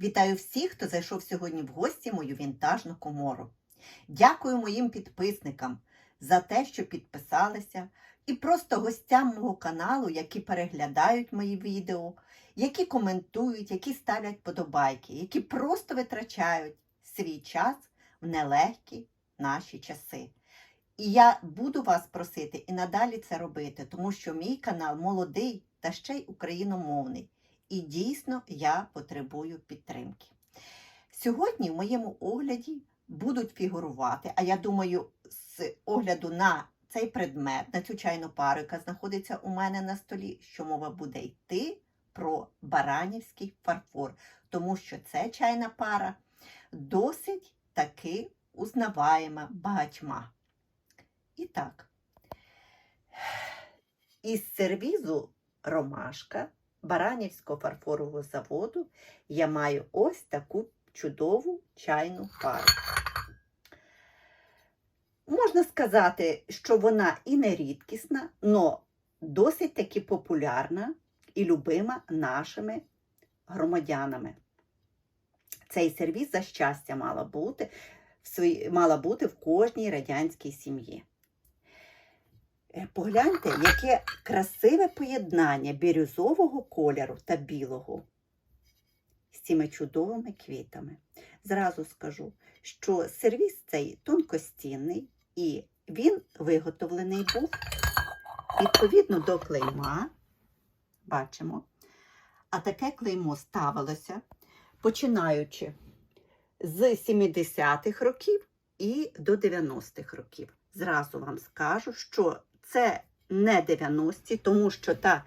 Вітаю всіх, хто зайшов сьогодні в гості мою вінтажну комору. Дякую моїм підписникам за те, що підписалися, і просто гостям мого каналу, які переглядають мої відео, які коментують, які ставлять подобайки, які просто витрачають свій час в нелегкі наші часи. І я буду вас просити і надалі це робити, тому що мій канал молодий та ще й україномовний. І дійсно я потребую підтримки. Сьогодні в моєму огляді будуть фігурувати, а я думаю, з огляду на цей предмет, на цю чайну пару, яка знаходиться у мене на столі, що мова буде йти про баранівський фарфор, тому що ця чайна пара досить таки узнаваєма багатьма. І так, із сервізу Ромашка Баранівського фарфорового заводу я маю ось таку чудову чайну пару. Можна сказати, що вона і не рідкісна, але досить таки популярна і любима нашими громадянами. Цей сервіс за щастя мала бути мала бути в кожній радянській сім'ї. Погляньте, яке красиве поєднання бірюзового кольору та білого з цими чудовими квітами. Зразу скажу, що сервіс цей тонкостінний і він виготовлений був відповідно до клейма. Бачимо. А таке клеймо ставилося, починаючи з 70-х років і до 90-х років. Зразу вам скажу, що це не 90-ті, тому що та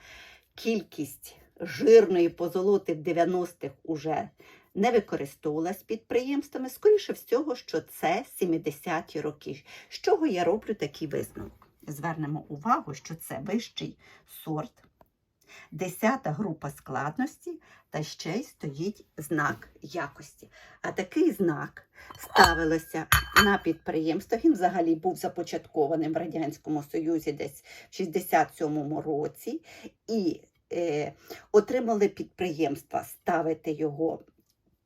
кількість жирної позолоти в 90-х уже не використовувалась підприємствами. Скоріше всього, що це 70-ті роки. З чого я роблю такий висновок? Звернемо увагу, що це вищий сорт, 10 група складності, та ще й стоїть знак якості. А такий знак ставилося на підприємствах. Він взагалі був започаткованим в Радянському Союзі десь в 67-му році. І е, отримали підприємства ставити його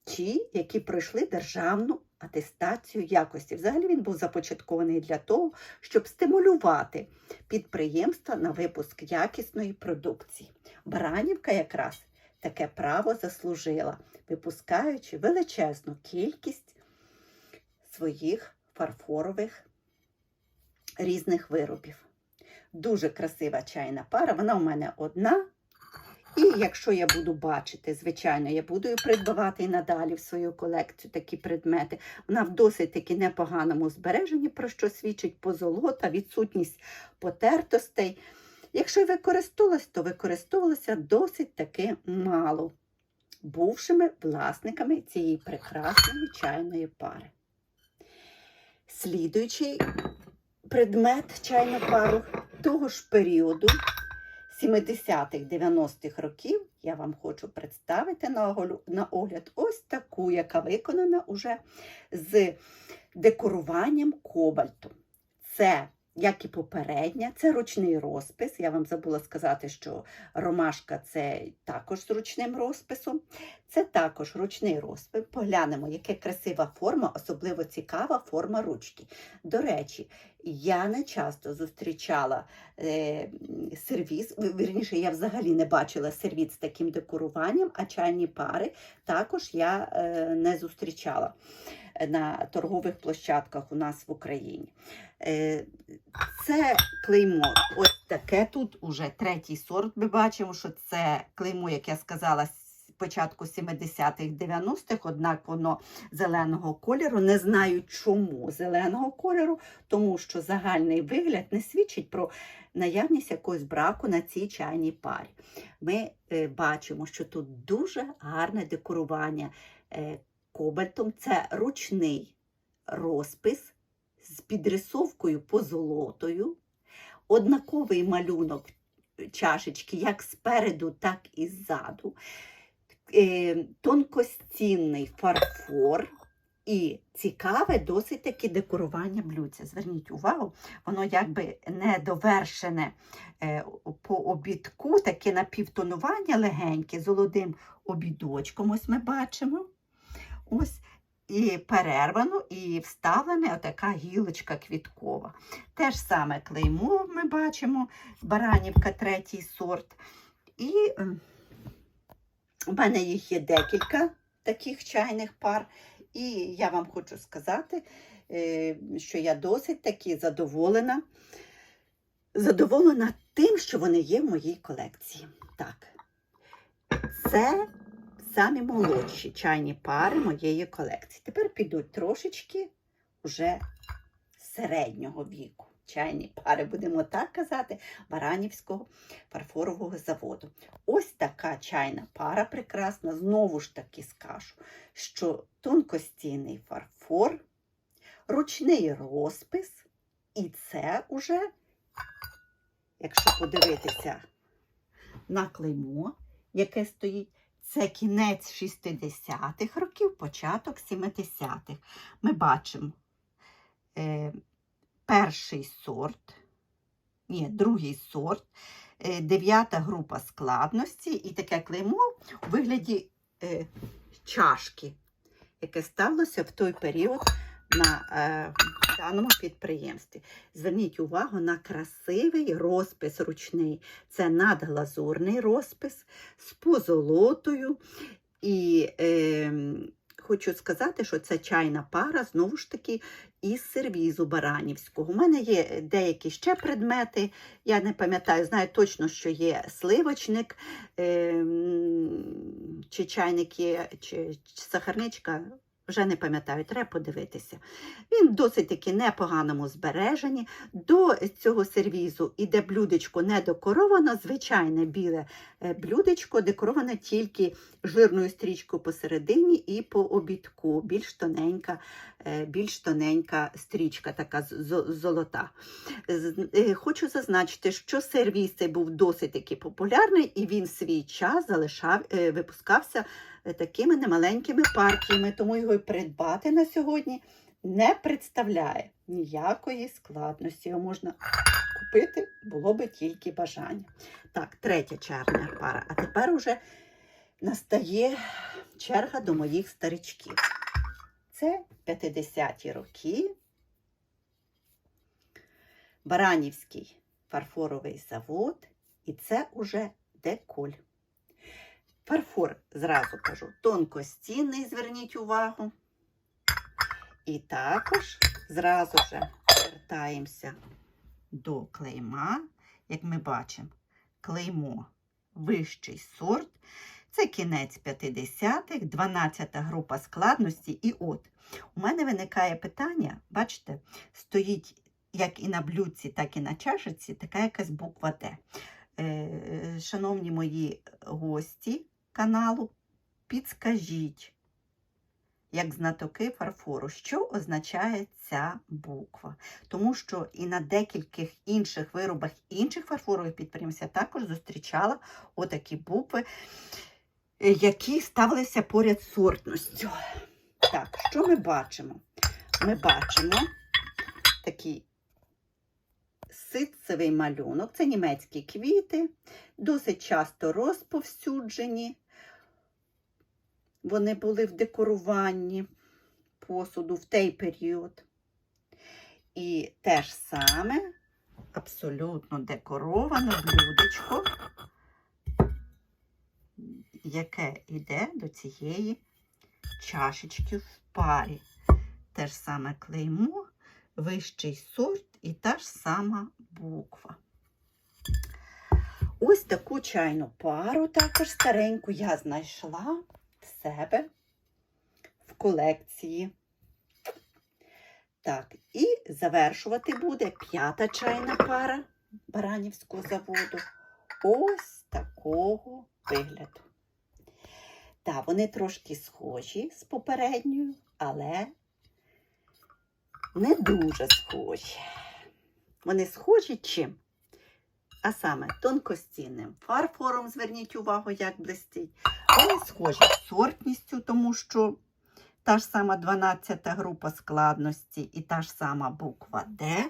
ті, які пройшли державну атестацію якості. Взагалі він був започаткований для того, щоб стимулювати підприємства на випуск якісної продукції. Баранівка якраз таке право заслужила, випускаючи величезну кількість своїх фарфорових різних виробів. Дуже красива чайна пара, вона у мене одна. І якщо я буду бачити, звичайно, я буду придбавати і надалі в свою колекцію такі предмети. Вона в досить таки непоганому збереженні, про що свідчить позолота, відсутність потертостей. Якщо й використовувалась, то використовувалася досить таки мало бувшими власниками цієї прекрасної чайної пари. Слідуючий предмет чайну пару того ж періоду 70-х, 90-х років я вам хочу представити на огляд ось таку, яка виконана уже з декоруванням кобальту. Це, як і попередня, це ручний розпис. Я вам забула сказати, що ромашка це також з ручним розписом. Це також ручний розпис. Поглянемо, яка красива форма, особливо цікава форма ручки. До речі, я не часто зустрічала е, сервіс, вірніше, я взагалі не бачила сервіс з таким декоруванням, а чайні пари також я е, не зустрічала на торгових площадках у нас в Україні. Е, це клеймо, ось таке тут уже третій сорт. Ми бачимо, що це клеймо, як я сказала, початку 70-х, 90-х, однак воно зеленого кольору. Не знаю чому зеленого кольору, тому що загальний вигляд не свідчить про наявність якогось браку на цій чайній парі. Ми е, бачимо, що тут дуже гарне декорування е, кобальтом. Це ручний розпис з підрисовкою позолотою, однаковий малюнок чашечки як спереду, так і ззаду, тонкостінний фарфор. І цікаве досить таки декорування блюдця. Зверніть увагу, воно якби не довершене е, по обідку, таке напівтонування легеньке, золотим обідочком. Ось ми бачимо. Ось і перервано, і вставлена отака гілочка квіткова. Те ж саме клеймо ми бачимо, баранівка, третій сорт. І е, у мене їх є декілька таких чайних пар. І я вам хочу сказати, е, що я досить таки задоволена. Задоволена тим, що вони є в моїй колекції. Так, це самі молодші чайні пари моєї колекції. Тепер підуть трошечки вже середнього віку. Чайні пари, будемо так казати, Баранівського фарфорового заводу. Ось така чайна пара прекрасна. Знову ж таки скажу, що тонкостійний фарфор, ручний розпис, і це уже, якщо подивитися на клеймо, яке стоїть, це кінець 60-х років, початок 70-х. Ми бачимо е, перший сорт, ні, другий сорт, е, дев'ята група складності і таке клеймо у вигляді е, чашки, яке сталося в той період на е, даному підприємстві. Зверніть увагу на красивий розпис ручний. Це надглазурний розпис з позолотою. І е, хочу сказати, що це чайна пара, знову ж таки, із сервізу Баранівського. У мене є деякі ще предмети. Я не пам'ятаю, знаю точно, що є сливочник, е, чи чайник є, чи, чи сахарничка. Вже не пам'ятаю, треба подивитися. Він досить таки непоганому збереженні. До цього сервізу іде блюдечко не декоровано, звичайне біле е, блюдечко, декороване тільки жирною стрічкою посередині і по обідку. Більш тоненька, е, більш тоненька стрічка, така золота. Е, Хочу зазначити, що сервіз цей був досить таки популярний, і він свій час залишав, випускався такими немаленькими партіями, тому його й придбати на сьогодні не представляє ніякої складності. Його можна купити, було би тільки бажання. Так, третя чарна пара. А тепер уже настає черга до моїх старичків. Це 50-ті роки. Баранівський фарфоровий завод, і це уже деколь. Фарфор, зразу кажу, тонкостінний, зверніть увагу. І також зразу же вертаємося до клейма. Як ми бачимо, клеймо вищий сорт. Це кінець 50-х, 12-та група складності. І от, у мене виникає питання, бачите, стоїть як і на блюдці, так і на чашиці, така якась буква Д. Е, Шановні мої гості каналу, підскажіть, як знатоки фарфору, що означає ця буква. Тому що і на декількох інших виробах інших фарфорових підприємств я також зустрічала отакі букви, які ставилися поряд сортністю. Так, що ми бачимо? Ми бачимо такий ситцевий малюнок. Це німецькі квіти, досить часто розповсюджені. Вони були в декоруванні посуду в той період. І те ж саме абсолютно декороване блюдечко, яке йде до цієї чашечки в парі. Те ж саме клеймо, вищий сорт і та ж сама буква. Ось таку чайну пару, також стареньку, я знайшла себе в колекції. Так, і завершувати буде п'ята чайна пара Баранівського заводу. Ось такого вигляду. Так, вони трошки схожі з попередньою, але не дуже схожі. Вони схожі чим? А саме тонкостінним фарфором, зверніть увагу, як блистить. Вони схожі сортністю, тому що та ж сама 12 група складності і та ж сама буква Д.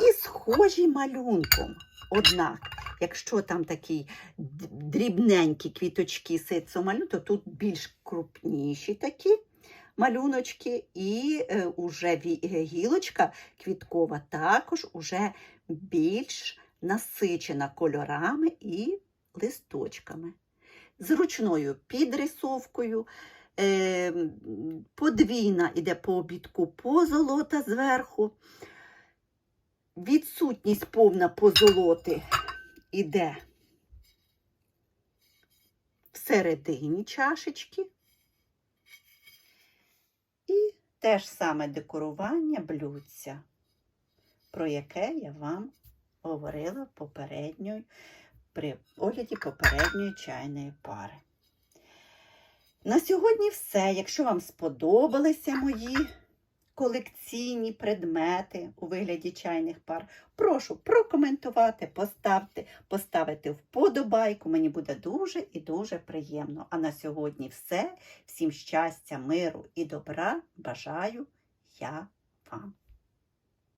І схожі малюнком. Однак, якщо там такі дрібненькі квіточки ситцо малю, то тут більш крупніші такі малюночки, і е, уже гілочка квіткова також уже більш насичена кольорами і листочками. З ручною підрисовкою. Е, подвійна іде по обідку позолота зверху. Відсутність повна позолоти іде всередині чашечки. І те ж саме декорування блюдця, про яке я вам говорила попередньою, при огляді попередньої чайної пари. На сьогодні все. Якщо вам сподобалися мої колекційні предмети у вигляді чайних пар, прошу прокоментувати, поставте, поставити вподобайку. Мені буде дуже і дуже приємно. А на сьогодні все. Всім щастя, миру і добра бажаю я вам.